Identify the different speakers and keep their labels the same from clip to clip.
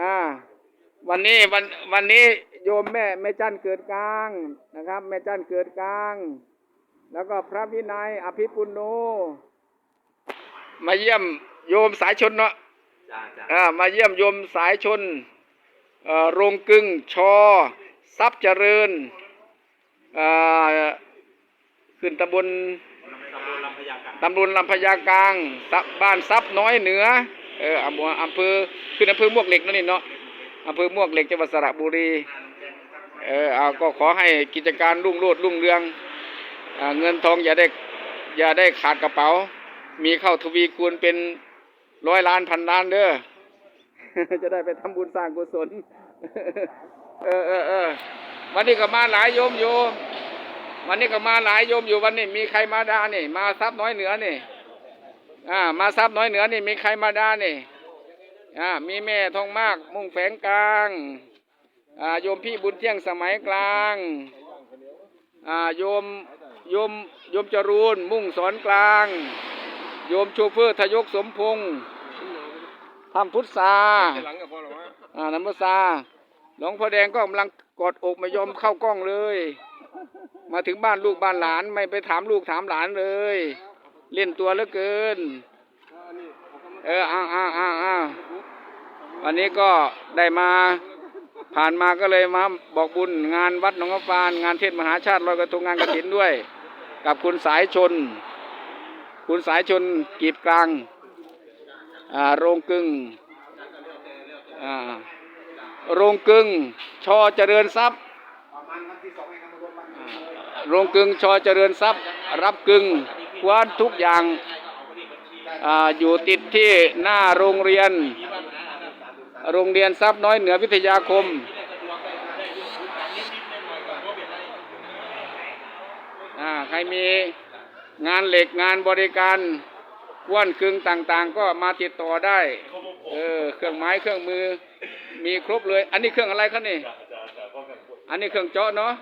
Speaker 1: อ่า วันนี้วันวันนี้โยมแม่แม่จันเกิดกลางนะครับ แม่จันเกิดกลาง แล้วก็พระวินัยอภิปุโนมาเยี่ยมโยมสายชนเนาะ
Speaker 2: จ้าจ้า
Speaker 1: อ่ามาเยี่ยมโยมสายชนเอ่อโรงกึ่งชอทรัพย์เจริญอ่าขึ้นตำบล
Speaker 2: ตำบลลำพญากลาง
Speaker 1: ตำบลลำพญากลางซับบ้านซับน้อยเหนือ เอออำเภออำเภอขึ้นอำเภอมวกเหล็กนั่นนี่เนาะอำเภอมวกเหล็กจังหวัดสระบุรี เออเอาก็ขอให้กิจการรุ่งโรจน์รุ่งเรืองเงินทองอย่าได้อย่าได้ขาดกระเป๋า มีเข้าทวีคูณเป็นร้อยล้านพันล้านเด้อจะได้ไปทำบุญสร้างกุศล เออเออเออวันนี้ก็มาหลายโยมอยู่วันนี้ก็มาหลายโยมอยู่วันนี้มีใครมาดานี่มาซับน้อยเหนือนี่ อ่ามาซับน้อยเหนือนี่มีใครมาด้านี่อ่ามีแม่ทองมาก มุ่งแฝงกลางอ่าโยมพี่บุญเที่ยงสมัยกลางอ่าโยมโยมโยมจรูนมุ่งสอนกลาง โยมโชเฟอร์ทยกสมพงษ์ทำพุทธา
Speaker 2: อ่า
Speaker 1: น้ำพุทธาหลวงพ่อแดงก็กำลังกอดอกไม่ยอมเข้ากล้องเลย มาถึงบ้านลูกบ้านหลานไม่ไปถามลูกถามหลานเลย เล่นตัวเหลือเกิน เอออ้าวอ้าวอ้าวอ้าววันนี้ก็ได้มา ผ่านมาก็เลยมาบอกบุญงานวัดหนองกระฟานงานเทศมหาชาติลอยกระทงงานกระถินด้วย กับคุณสายชน คุณสายชนกีบกลางอ่าโรงกึ่งอ่าโรงกึ่งชอเจริญทรัพย์โรงกึ่งชอเจริญทรัพย์ รับกึ่ง คว้านทุกอย่างออยู่ติดที่หน้าโรงเรียน โรงเรียนทรัพย์น้อยเหนือวิทยาคมใครมีงานเหล็กงานบริการคว้านกึ่งต่างๆ ก็มาติดต่อได้ เออ เครื่องไม้เครื่องมือ มีครบเลย อันนี้เครื่องอะไรครับนี่ อันนี้เครื่องเจาะเนาะ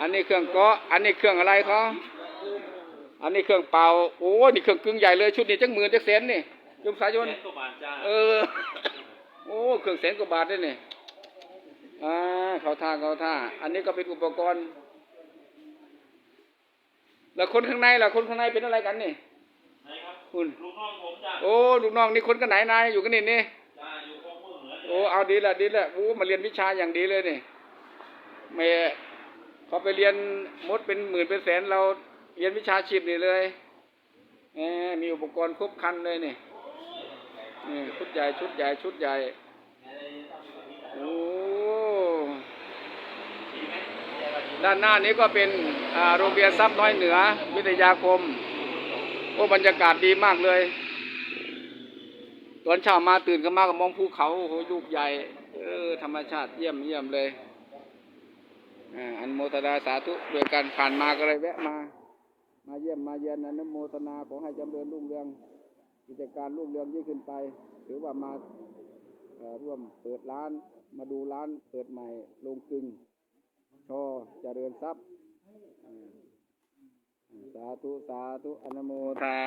Speaker 1: อันนี้เครื่องเกาะ อันนี้เครื่องอะไรเขา อันนี้เครื่องเป่าโอ้นี่เครื่องกึ่งใหญ่เลยชุดนี้จังหมื่นจังแสนนี่ยมสายยน
Speaker 2: แสนกว่าบาทจ้า
Speaker 1: เออ โอ้เครื่องแสนกว่าบาทด้วยนี่อ่าเขาท่าเขาท่า อันนี้ก็เป็นอุปกรณ์ แล้วคนข้างในล่ะคนข้างในเป็นอะไรกันนี่
Speaker 2: ไหนครับ
Speaker 1: คุณ
Speaker 2: ลูกน้องผมจ้า
Speaker 1: โอ้ลูกน้องนี่คนกันไหนนายอยู่กันนี่นี่
Speaker 2: จ้าอยู่คงมือเหนือ
Speaker 1: โอ้เอาดีละดีละโอ้มาเรียนวิชาอย่างดีเลยนี่ไม่เขาไปเรียนมดเป็นหมื่นเป็นแสนเรา เรียนวิชาชีพนี่เลยมีอุปกรณ์ครบครันเลยนี่นี่ชุดใหญ่ชุดใหญ่ชุดใหญ่โอ้ด้านหน้านี้ก็เป็นโรงเรียนทรัพย์น้อยเหนือ วิทยาคม โอ้บรรยากาศดีมากเลยตอนเช้ามาตื่นก็มาก็มองภูเขาโอ้โหลูกใหญ่ เออธรรมชาติเยี่ยมเยี่ยมเลยอันโมทนาสาธุด้วยการผ่านมาก็เลยแวะมา มาเยี่ยมมาเยือนอนุโมทนาขอให้จำเริญรุ่งเรือง กิจการรุ่งเรืองยิ่งขึ้นไป หรือว่ามาร่วมเปิดร้านมาดูร้านเปิดใหม่ลงกึ่งชอเจริญทรัพย์สาธุ สาธุ อนุโมทนา